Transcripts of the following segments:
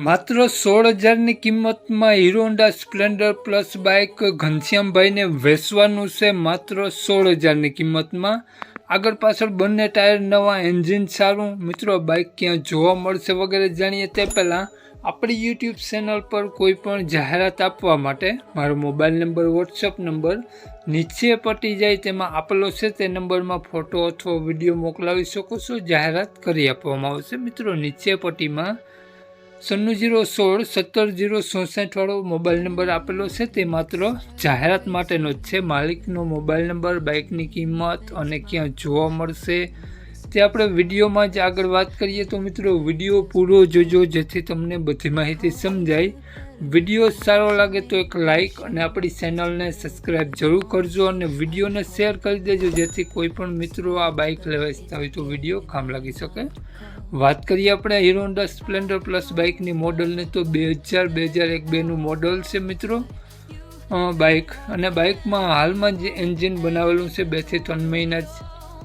માત્ર સોળ હજારની કિંમતમાં Hero Honda Splendor plus bike ઘનશ્યામભાઈને વેચવાનું છે માત્ર સોળ હજારની કિંમતમાં. આગળ પાછળ બંને ટાયર નવા એન્જિન સારું. મિત્રો, બાઇક ક્યાં જોવા મળશે વગેરે જાણીએ તે પહેલાં આપણી યુટ્યુબ ચેનલ પર કોઈ પણ જાહેરાત આપવા માટે મારો મોબાઈલ નંબર, વોટ્સઅપ નંબર નીચે પટી જાય તેમાં આપેલો છે. તે નંબરમાં ફોટો અથવા વીડિયો મોકલાવી શકો છો. જાહેરાત કરી આપવામાં આવશે. મિત્રો, નીચે પટ્ટીમાં સન્નું જીરો સોળ સત્તર જીરો ચોસઠવાળો મોબાઈલ નંબર આપેલો છે, તે માત્ર જાહેરાત માટેનો જ છે. માલિકનો મોબાઈલ નંબર, બાઇકની કિંમત અને ક્યાં જોવા મળશે તે આપણે વિડીયોમાં જ આગળ વાત કરીએ. તો મિત્રો, વીડિયો પૂરો જોજો, જેથી તમને બધી માહિતી સમજાય. વીડિયો સારો લાગે તો એક લાઇક અને આપણી ચેનલને સબસ્ક્રાઈબ જરૂર કરજો અને વિડીયોને શેર કરી દેજો, જેથી કોઈ પણ મિત્રો આ બાઇક લેવા ઇચ્છતા હોય તો વીડિયો કામ લાગી શકે. વાત કરીએ આપણે હીરો હોન્ડા સ્પ્લેન્ડર પ્લસ બાઇકની મોડલની તો બે હજાર બે હજાર એક બેનું મોડલ છે મિત્રો. બાઇક અને બાઇકમાં હાલમાં જે એન્જિન બનાવેલું છે બેથી ત્રણ મહિના જ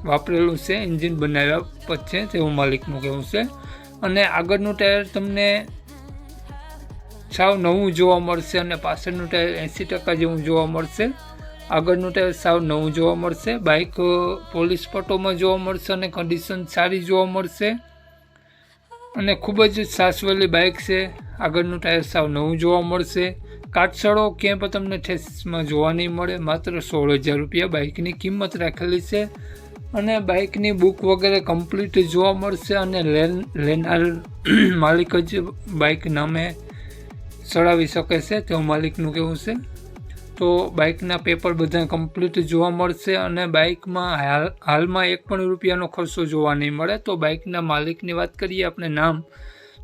વાપરેલું છે એન્જિન બનાવ્યા પછી તેવું માલિકનું કહેવું છે. અને આગળનું ટાયર તમને સાવ નવું જોવા મળશે અને પાછળનું ટાયર એંસી ટકા જેવું જોવા મળશે. આગળનું ટાયર સાવ નવું જોવા મળશે. બાઇક પોલીસ પટોમાં જોવા મળશે અને કન્ડિશન સારી જોવા મળશે. અને ખૂબ જ સાસવેલી બાઇક છે. આગળનું ટાયર સાવ નવું જોવા મળશે. કાટસળો ક્યાંય પણ તમને ઠેસમાં જોવા નહીં મળે. માત્ર સોળ હજાર રૂપિયા બાઇકની કિંમત રાખેલી છે. અને બાઇકની બુક વગેરે કમ્પ્લીટ જોવા મળશે અને લેન, લેનાર માલિક જ બાઇક નામે ચડાવી શકે છે તેવું માલિકનું કહેવું છે. તો બાઇકના પેપર બધા કમ્પ્લીટ જોવા મળશે અને બાઇકમાં હાલ, હાલમાં એક પણ રૂપિયાનો ખર્ચો જોવા નહીં મળે. તો બાઇકના માલિકની વાત કરીએ, આપણે નામ.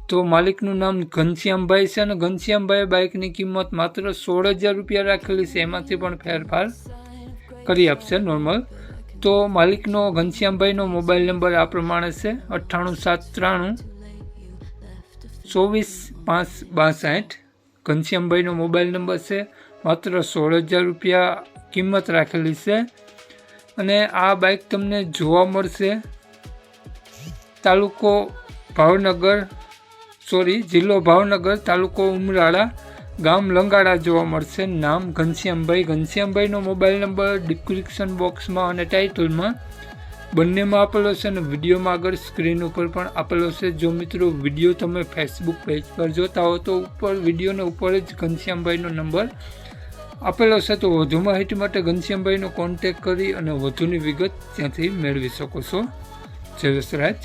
તો માલિકનું નામ ઘનશ્યામભાઈ છે અને ઘનશ્યામભાઈએ બાઇકની કિંમત માત્ર સોળ હજાર રૂપિયા રાખેલી છે, એમાંથી પણ ફેરફાર કરી આપશે નોર્મલ તો માલિકનો, ઘનશ્યામભાઈનો મોબાઈલ નંબર આ પ્રમાણે છે, અઠ્ઠાણું સાત ત્રાણું, ચોવીસ પાંચ બાસઠ ઘનશ્યામભાઈનો મોબાઈલ નંબર છે, માત્ર સોળ હજાર રૂપિયા કિંમત રાખેલી છે. અને આ બાઇક તમને જોવા મળશે. તાલુકો ભાવનગર, સોરી, જિલ્લો ભાવનગર, તાલુકો ઉમરાળા, ગામ લંગાડા જોવા મળશે. નામ ઘનશ્યામભાઈ. ઘનશ્યામભાઈનો મોબાઈલ નંબર ડિસ્ક્રિપ્શન બોક્સમાં અને ટાઇટલમાં. બંનેમાં આપેલો છે અને વિડીયોમાં આગળ સ્ક્રીન ઉપર પણ આપેલો છે. જો મિત્રો વીડિયો તમે ફેસબુક પેજ પર જોતા હો તો ઉપર વિડીયોને ઉપર જ ઘનશ્યામભાઈનો નંબર આપેલો છે. તો વધુ માહિતી માટે ઘનશ્યામભાઈનો કોન્ટેક કરી અને વધુની વિગત ત્યાંથી મેળવી શકો છો. જય વસરાજ.